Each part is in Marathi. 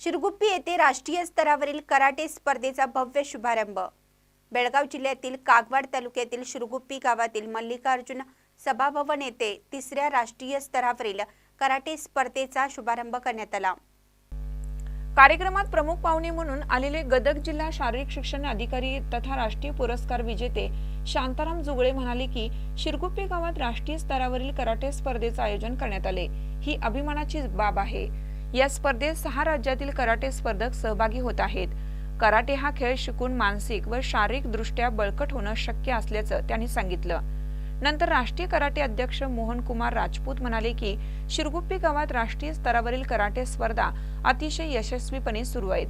शिरगुप्पी येथे राष्ट्रीय स्तरावरील कराटे स्पर्धेचा भव्य शुभारंभ. बेळगाव जिल्ह्यातील कागवाड तालुक्यातील शिरगुप्पी गावातील मल्लिकार्जुन सभाभवन येथे तिसऱ्या राष्ट्रीय स्तरावरील कराटे स्पर्धेचा शुभारंभ करण्यात आला. कार्यक्रमात प्रमुख पाहुणे म्हणून आलेले गदग जिल्हा शारीरिक शिक्षण अधिकारी तथा राष्ट्रीय पुरस्कार विजेते शांताराम जुगळे म्हणाले की शिरगुप्पी गावात राष्ट्रीय स्तरावरील कराटे स्पर्धेचे आयोजन करण्यात आले. ही अभिमानाची बाब आहे. या स्पर्धेत सहा राज्यातील कराटे स्पर्धक सहभागी होत आहेत. कराटे हा खेळ शिकून मानसिक व शारीरिक दृष्ट्या बळकट होणं शक्य असल्याचं त्यांनी सांगितलं. नंतर राष्ट्रीय कराटे अध्यक्ष मोहन कुमार राजपूत म्हणाले की शिरगुप्पी गावात राष्ट्रीय स्तरावरील कराटे स्पर्धा अतिशय यशस्वीपणे सुरू आहेत.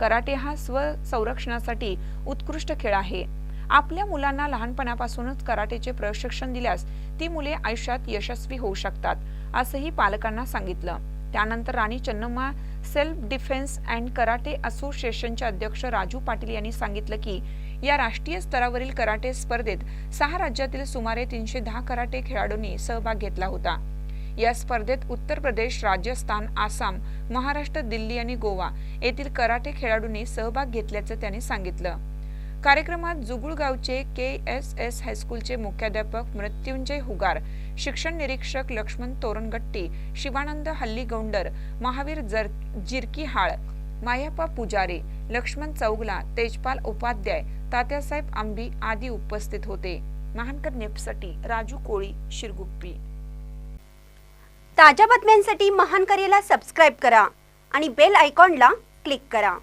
कराटे हा स्व संरक्षणासाठी उत्कृष्ट खेळ आहे. आपल्या मुलांना लहानपणापासूनच कराटेचे प्रशिक्षण दिल्यास ती मुले आयुष्यात यशस्वी होऊ शकतात असंही पालकांना सांगितलं. त्यानंतर Rani Channamma self defence and karate असोसिएशनचे अध्यक्ष राजू पाटील यांनी सांगितलं की या राष्ट्रीय स्तरावरील कराटे स्पर्धेत सहा राज्यातील सुमारे तीनशे दहा कराटे खेळाडूंनी सहभाग घेतला होता. या स्पर्धेत उत्तर प्रदेश राजस्थान आसाम महाराष्ट्र दिल्ली आणि गोवा येथील कराटे खेळाडूंनी सहभाग घेतल्याचं त्यांनी सांगितलं. कार्यक्रमात जुगुळ गावचे के एस एस हायस्कूलचे मुख्याध्यापक मृत्युंजय हुगार शिक्षण निरीक्षक लक्ष्मण तोरणगट्टी शिवानंद हल्ली गौंडर महावीर जर जिरकीहाळ मायाप्पा पुजारे लक्ष्मण चौगला तेजपाल उपाध्याय तात्यासाहेब आंबी आदी उपस्थित होते. महानकर नेपसाठी राजू कोळी शिरगुप्पी. ताज्या बातम्यांसाठी महानकरेला सबस्क्राईब करा आणि बेल आयकॉनला क्लिक करा.